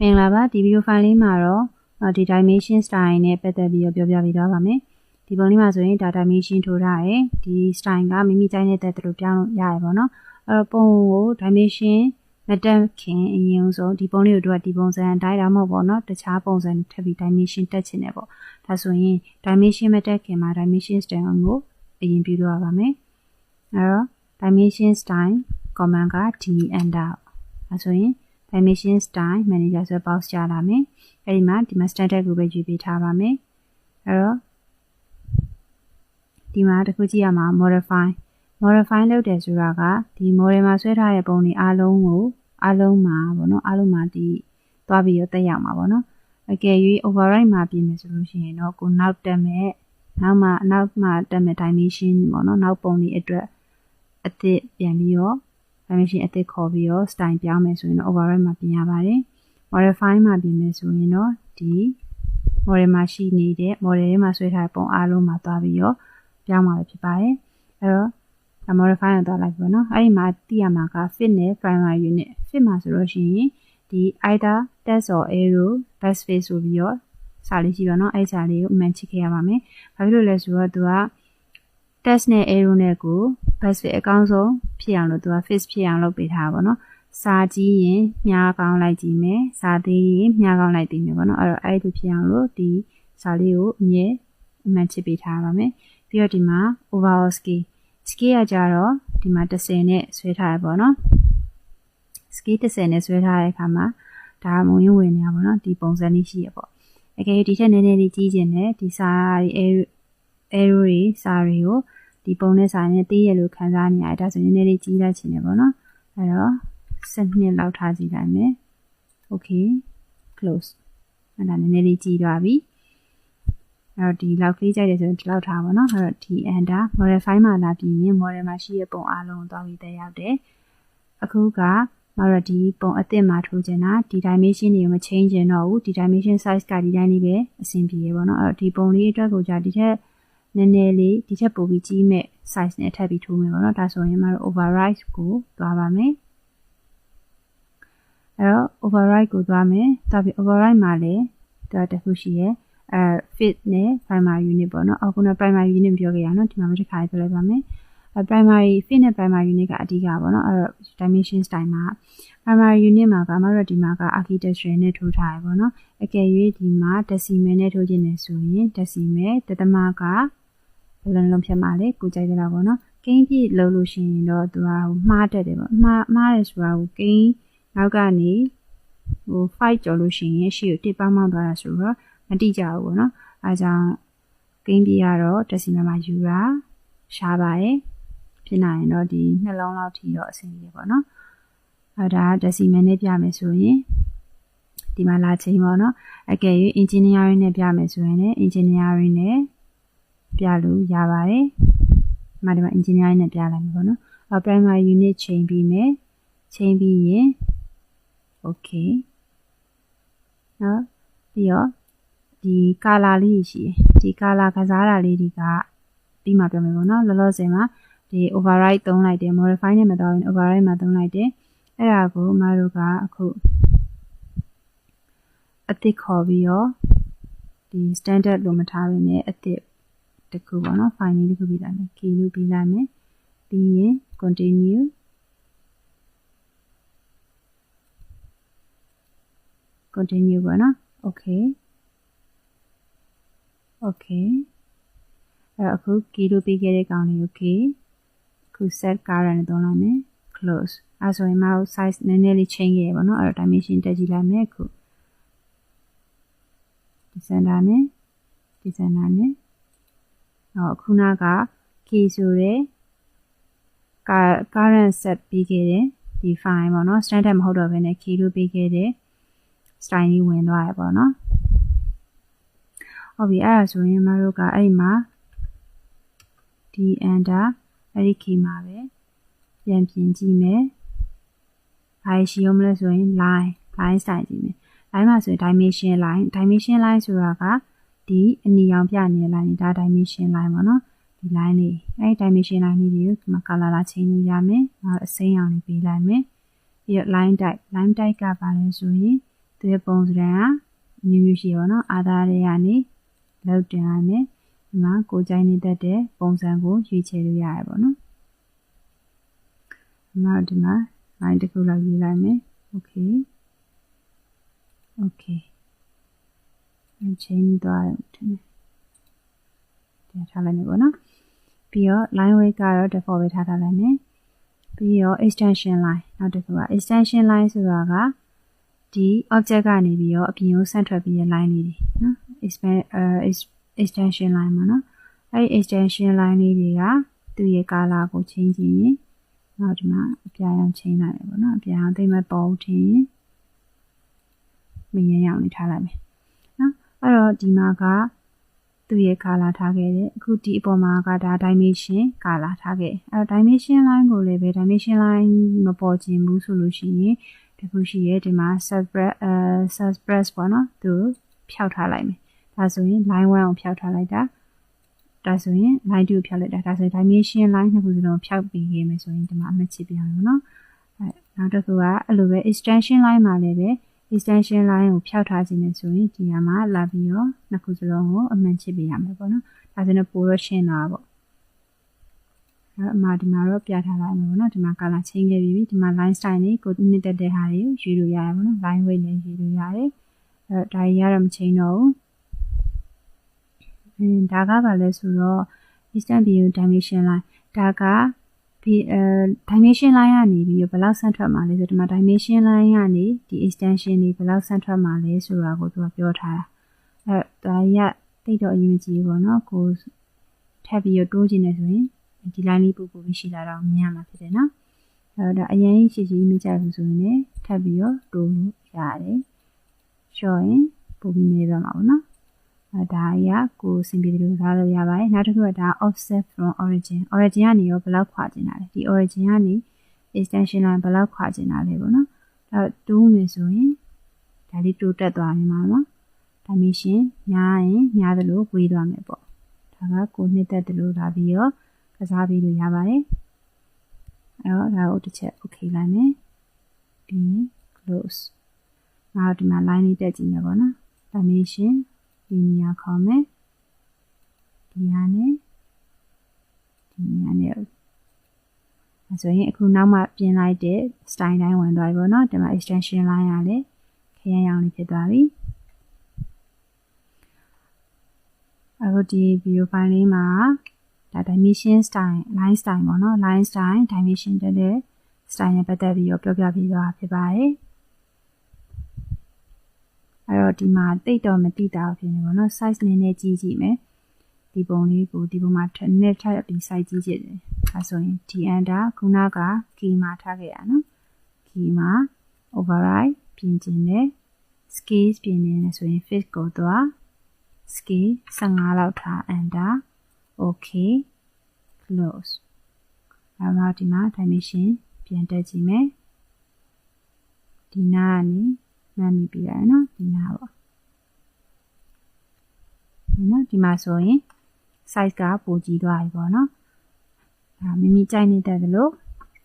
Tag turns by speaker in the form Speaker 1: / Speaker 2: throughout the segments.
Speaker 1: မင်္ဂလာပါဒီဗီဒီယိုဖိုင်လေးမှာတော့ဒီ dimension style နဲ့ပတ်သက်ပြီးတော့ပြောပြပေးသွားပါမယ်ဒီပုံလေးမှာဆိုရင်ဒါ dimension ထိုးထားတယ်ဒီ style ကမိမိကြိုက်တဲ့တက်တူပြောင်းလို့ရရပါတော့အဲ့တော့ပုံကို dimension မတက်ခင်အရင်ဆုံးဒီပုံလေးကိုတို့ကဒီပုံစံအတိုင်းတော့မဟုတ်ပေါ့နော်တခြားပုံစံထပ်ပြီး dimension တက်ချင်တယ်ပေါ့ဒါဆိုရင် dimension မတက်ခင်မှာ dimension style ကိုအရင်ပြုလုပ်ရပါမယ်အဲ့တော့ dimension style command က d enter အဲဆိုရင် dimension style manager ဆို box ချလာမယ်အဲ့ဒီမှာဒီမှာ standard ကိုပဲယူပေးထားပါမယ်အဲ့တော့ဒီမှာတစ်ခုကြည့်ရမှာ modify modify လုပ်တယ်ဆိုတာကဒီ model မှာဆွဲထားတဲ့ပုံတွေအားလုံးကိုအားလုံးမှာပေါ့နော်အားလုံးမှာဒီသွားပြီးတော့တက်ရောက်မှာပေါ့နော်အကယ်၍ override မှာပြင်မယ်ဆိုလို့ရှိရင်တော့ကိုနောက်တက်မဲ့နောက်မှနောက်မှတက်မဲ့ dimension ပေါ့နော်နောက်ပုံတွေအတွက်အသစ်ပြန်ပြီးတော့ dimension အသစ်ခေါ်ပြီးတော့ style ပြောင်းမယ်ဆိုရင်တော့ override မှာပြင်ရပါတယ် modify မှာပြင်မယ်ဆိုရင်တော့ဒီ model မှာရှိနေတဲ့ model ထဲမှာဆွဲထားတဲ့ပုံအားလုံးမှာသွားပြီးတော့ပြောင်းမှာဖြစ်ပါတယ်အဲ့တော့ modify ကိုသွားလိုက်ပြီနော်အဲ့ဒီမှာသိရမှာက fit နဲ့ primary unit fit မှာဆိုလို့ရှိရင်ဒီ either text or arrow backspace ဆိုပြီးတော့စာလေးရှိပါတော့အဲ့စာလေးကိုအမှန်ချစ်ခဲ့ရပါမယ်ဘာဖြစ်လို့လဲဆိုတော့သူက text နဲ့ arrow နဲ့ကို backspace အကောင်းဆုံးဖြစ်အောင်လို့သူက fix ဖြစ်အောင်လုပ်ပေးထားပါတော့စာကြည့်ရင်မြားကောင်းလိုက်ကြည့်မယ်စာသေးရင်မြားကောင်းလိုက်သိမယ်ပေါ့နော်အဲ့တော့အဲ့ဒီဖြစ်အောင်လို့ဒီစာလေးကိုအမြဲအမှန်ချစ်ပေးထားပါမယ်ပြီးတော့ဒီမှာ overall scale scale ကကြတော့ဒီမှာ30နဲ့ဆွဲထားရပေါ့နော် scale 30နဲ့ဆွဲထားတဲ့အခါမှာဒါမုံရင်းဝင်နေတာပေါ့နော်ဒီပုံစံလေးရှိရပေါ့အကယ်ဒီထက်နည်းနည်းလေးကြီးကျင်တယ်ဒီစာရီ arrow တွေစာတွေကို ဒီပုံနဲ့စာနဲ့သေးရလို့ခံစားနေရတယ်ဒါဆိုရင်နည်းနည်းလေးကြီးလိုက်ချင်တယ်ပေါ့နော်အဲ့တော့7လောက်ထားကြည့်လိုက်မယ် okay close အဲ့ဒါနည်းနည်းလေးကြီးသွားပြီအဲ့တော့ဒီလောက်ကလေးကြိုက်တယ်ဆိုရင်ဒီလောက်ထားပါတော့အဲ့တော့ဒီ enter modify မှာလာပြီးရင် model မှာရှိတဲ့ပုံအားလုံးသွားပြီးတက်ရောက်တယ်အခုကမရဒီပုံအစ်စ်မှာထိုးချင်တာဒီ dimension တွေကိုမ change ချင်တော့ဘူးဒီ dimension size ကဒီတိုင်းလေးပဲအဆင်ပြေရပါတော့အဲ့တော့ဒီပုံလေးအတွက်ကိုじゃဒီထက် နည်းနည်းလေးဒီထက်ပိုပြီးကြီးမဲ့ size နဲ့ထပ်ပြီးထိုးမယ်ပေါ့နော်ဒါဆိုရင်မတို့ override ကိုသွားပါမယ်အဲ့တော့ override ကိုသွားမယ်သွားပြီး override မှာလည်းဒါတခုရှိရဲ့အဲ fit နဲ့ primary unit ပေါ့နော်အခုန primary unit ပြောခဲ့ရအောင်နော်ဒီမှာမတစ်ခါပြောလိုက်ပါမယ်အဲ primary fit နဲ့ primary unit ကအဓိကပေါ့နော်အဲ့တော့ dimension style မှာ primary unit မှာကမတို့ဒီမှာက architecture နဲ့ထိုးထားရပေါ့နော်အကယ်၍ဒီမှာ decimal နဲ့ထိုးခြင်းနဲ့ဆိုရင် decimal တသမကဘယ် လိုလုံးဖြစ်မှာလဲကိုကြိုက်ကြတာပေါ့နော်ကိန်းပြည့်လုံးလို့ရှိရင်တော့သူကမှားတတ်တယ်ပေါ့မှားမှားတယ်ဆိုတာကိုကိန်းနောက်ကနေဟို5ကျော်လို့ရှိရင်ရှေ့ကိုတစ်ပေါင်းပေါင်းသွားတာဆိုတော့မတိကြဘူးပေါ့နော်အဲကြောင့်ကိန်းပြကတော့ decimal မှာယူတာရှားပါတယ်ဖြစ်နိုင်ရင်တော့ဒီနှလုံးလောက်ထိတော့အဆင်ပြေပေါ့နော်အဲဒါ decimal နဲ့ပြမယ်ဆိုရင်ဒီမှာလာချိန်ပေါ့နော်အကယ်၍ engineering နဲ့ပြမယ်ဆိုရင်လည်း engineering နဲ့ ပြလို့ရပါတယ်ဒီမှာဒီမှာ engineering နဲ့ပြလိုက်မယ်ပေါ့နော် primary unit ချိန်ပြီးမယ်ချိန်ပြီးရင် okay နော်ပြီးတော့ဒီကာလာလေးရှိတယ်ဒီကာလာကစားတာလေးတွေကပြီးမှပြောမယ်ပေါ့နော်လောလောဆယ်မှာဒီ override သုံးလိုက်တယ် modify နဲ့မတော်ရင် override မှာသုံးလိုက်တယ်အဲ့ဒါကိုမတို့ကအခုအသစ်ခေါ်ပြီးတော့ဒီ standard လို့မထားဘဲနဲ့အသစ် တခုပေါ့နော် file လေးတခုပြီးလိုက်မယ် key လို့ပြီးလိုက်မယ်ပြီးရင် continue continue ပေါ့နော် okay okay အဲ့တော့အခု key လို့ပြီးခဲ့တဲ့ကောင်လေး okay အခု set current သုံးလိုက်မယ် close အဲဆိုရင်မတို့ size နည်းနည်းလေး change ရပါတော့အဲ့တော့ dimension တက်ကြည့်လိုက်မယ်အခုဒီစင်တာနဲ့ဒီစင် တာနဲ့ဟောခုနက key ဆိုတဲ့ current set ပြီးခဲ့တဲ့ဒီ file ပေါ့နော် standard မဟုတ်တော့ဘဲနဲ့ key လို့ပြီးခဲ့တဲ့ style လေးဝင်သွားရပေါ့နော်ဟုတ်ပြီအဲ့ဒါဆိုရင်မတို့ကအဲ့မှာဒီ enter အဲ့ဒီ key မှာပဲပြန်ပြင်ကြည့်မယ်ဘာရှိအောင်မလဲဆိုရင် line line style ကြည့်မယ် line မှာဆိုရင် dimension line dimension line ဆိုတာက ဒီအနီရောင်ပြနေတဲ့ line ဒါ dimension line ပေါ့နော်ဒီ line လေးအဲ့ dimension line လေးတွေကိုဒီမှာ color လာချိန်လို့ရမယ်။နောက်အစိမ်းရောင်လေးပေးလိုက်မယ်။ပြီးတော့ line type line type ကပါလဲဆိုရင်သူရဲ့ပုံစံကအမျိုးမျိုးရှိပါတော့အာသာတွေကနေလောက်တင်လိုက်မယ်ဒီမှာကိုကြိုင်းနေတတ်တဲ့ပုံစံကိုရွေးချယ်လို့ရတယ်ပေါ့နော်ဒီမှာဒီမှာ line တစ်ခုလောက်ရေးလိုက်မယ် okay okay ချင်းသွားတယ်ထင်တယ်ထားလိုက်မယ်ပေါ့နော်ပြီးတော့ line weight ကတော့ default ပဲထားထားလိုက်မယ်ပြီးတော့ extension line နောက်တစ်ခုက extension line ဆိုတာကဒီ object ကနေပြီးတော့အပြင်ကိုဆန့်ထွက်ပြီးတဲ့ line လေးတွေနော် expand extension line မှာနော်အဲ့ဒီ extension line လေးတွေကသူ့ရဲ့ color ကို change ခြင်းရင်နောက်ဒီမှာအပြာရောင် change လိုက်တယ်ပေါ့နော်အပြာရောင်သိမ့်မဲ့ပေါ်ထင်မင်းရရောင်လေးထားလိုက်မယ်နော် အဲ့တော့ဒီမှာကသူ့ရဲ့ color ထားခဲ့တယ်အခုဒီအပေါ်မှာကဒါ dimension color ထားခဲ့အဲ့တော့ dimension line ကိုလည်းပဲ dimension line မပေါ်ခြင်းဘူးဆိုလို့ရှိရင်တခုရှိရဲ့ဒီမှာ subspress အဲ subspress ပေါ့နော်သူဖြောက်ထားလိုက်မယ်ဒါဆိုရင် line 1ကိုဖြောက်ထားလိုက်တာဒါဆိုရင် line 2ကိုဖြောက်လိုက်တာဒါဆိုရင် dimension line နှစ်ခုစလုံးဖြောက်ပြီးခဲ့မယ်ဆိုရင်ဒီမှာအမှတ်ချပြရအောင်နော်အဲနောက်တစ်ခုကအဲ့လိုပဲ extension line မှာလည်းပဲ extension line ကိုဖြောက်ထားခြင်းနဲ့ဆိုရင်ဒီမှာလာပြီးတော့နှစ်ခုစလုံးကိုအမှန်ချစ်ပေးရမယ်ပေါ့နော်ဒါဆိုရင်ပိုတော့ရှင်းတာပေါ့အဲ့အမှဒီမှာတော့ပြထားလိုက်မယ်ပေါ့နော်ဒီမှာ color change ခဲ့ပြီးပြီဒီမှာ line style တွေကိုနှစ်တက်တဲ့ဟာတွေကိုယူလို့ရတယ်ပေါ့နော် line weight နဲ့ယူလို့ရတယ်အဲ့ဒါကြီးကတော့မချိန်တော့ဘူးအင်းဒါကဘာလဲဆိုတော့ instant view dimension line ဒါကဒီအဲ dimension line ကနေပြီးဘယ်လောက်ဆန့်ထွက်မှာလဲဆိုဒီမှာ dimension line ကနေဒီ extension တွေဘယ်လောက်ဆန့်ထွက်မှာလဲဆိုတာကိုသူကပြောထားတာအဲဒါကြီးကတိတ်တော့အရင်မကြည့်ဘူးပေါ့နော်ကိုထပ်ပြီးတော့တိုးခြင်းနေဆိုရင်ဒီ line လေးပူပူပြီးရှိလာတော့မြင်ရမှာဖြစ်တယ်နော်အဲဒါအရင်ရှိရှိမကြဘူးဆိုရင်လည်းထပ်ပြီးတော့တိုးလို့ရတယ်လျှော့ရင်ပိုပြီးနေတော့မှာပေါ့နော် အဲဒါကြီးကကိုစင်ပြေတယ်လို့ထားလို့ရပါတယ်နောက်တစ်ခုကဒါ offset from origin origin ကနေရောဘယ်လောက်ခွာကျင်တာလဲဒီ origin ကနေ extension line ဘယ်လောက်ခွာကျင်တာလဲပေါ့နော်အဲတိုးမယ်ဆိုရင်ဒါလေးတိုးတက်သွားနေမှာနော် dimension ညားရင်ညားသလိုဝေးသွားမယ်ပေါ့ဒါကကိုနှစ်သက်တယ်လို့လာပြီးတော့ကစားပြီးလို့ရပါတယ်အဲတော့ဒါကိုတစ်ချက် okay လိုက်မယ်ပြီးရင် close နောက်ဒီမှာ line လေးတက်ကြည့်မယ်ပေါ့နော် dimension ဒီနေရာခေါ်မယ်ဒီဟာနဲ့ဒီနေရာနဲ့အဲဆိုရင်အခုနောက်မှပြင်လိုက်တဲ့ style တိုင်းဝင်သွားပြီပေါ့နော်ဒီမှာ extension line ကလည်းခရမ်းရောင်လေးဖြစ်သွားပြီအခုဒီ video file လေးမှာဒါ dimension style line style ပေါ့နော် line style dimension တက်တဲ့ style နဲ့ပတ်သက်ပြီးတော့ပြောပြပေးသွားဖြစ်ပါတယ် အဲ့တော့ဒီမှာတိတ်တော့မတိတာဖြစ်နေပါတော့ size နည်းနည်းကြီးကြည့်မယ်ဒီပုံလေးကိုဒီပုံမှာနည်းထပ်ပြီး size ကြီးကြည့်တယ်အဲဆိုရင် d under ခုနက key မှာထားခဲ့ရနော် key မှာ override ပြင်ခြင်းနဲ့ scale ပြင်နေတယ်ဆိုရင် fit ကိုသွား scale 15လောက်ထား under okay close အဲ့တော့ဒီမှာ dimension ပြန်တက်ကြည့်မယ်ဒီနားကနေ မှတ်မိပြီးရတယ်နော်ဒီနားပေါ့နော်ဒီမှာဆိုရင် size ကပိုကြီးသွားပြီပေါ့နော်ဒါမိမိကြိုက်နေတဲ့လို့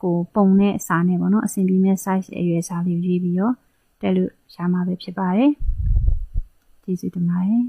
Speaker 1: ကိုပုံနဲ့စာနဲ့ပေါ့နော်အဆင်ပြေမဲ့ size အရွယ်စာလေးရွေးပြီးတော့တက်လို့ရှာမှာပဲဖြစ်ပါတယ်ကျေးဇူးတင်ပါတယ်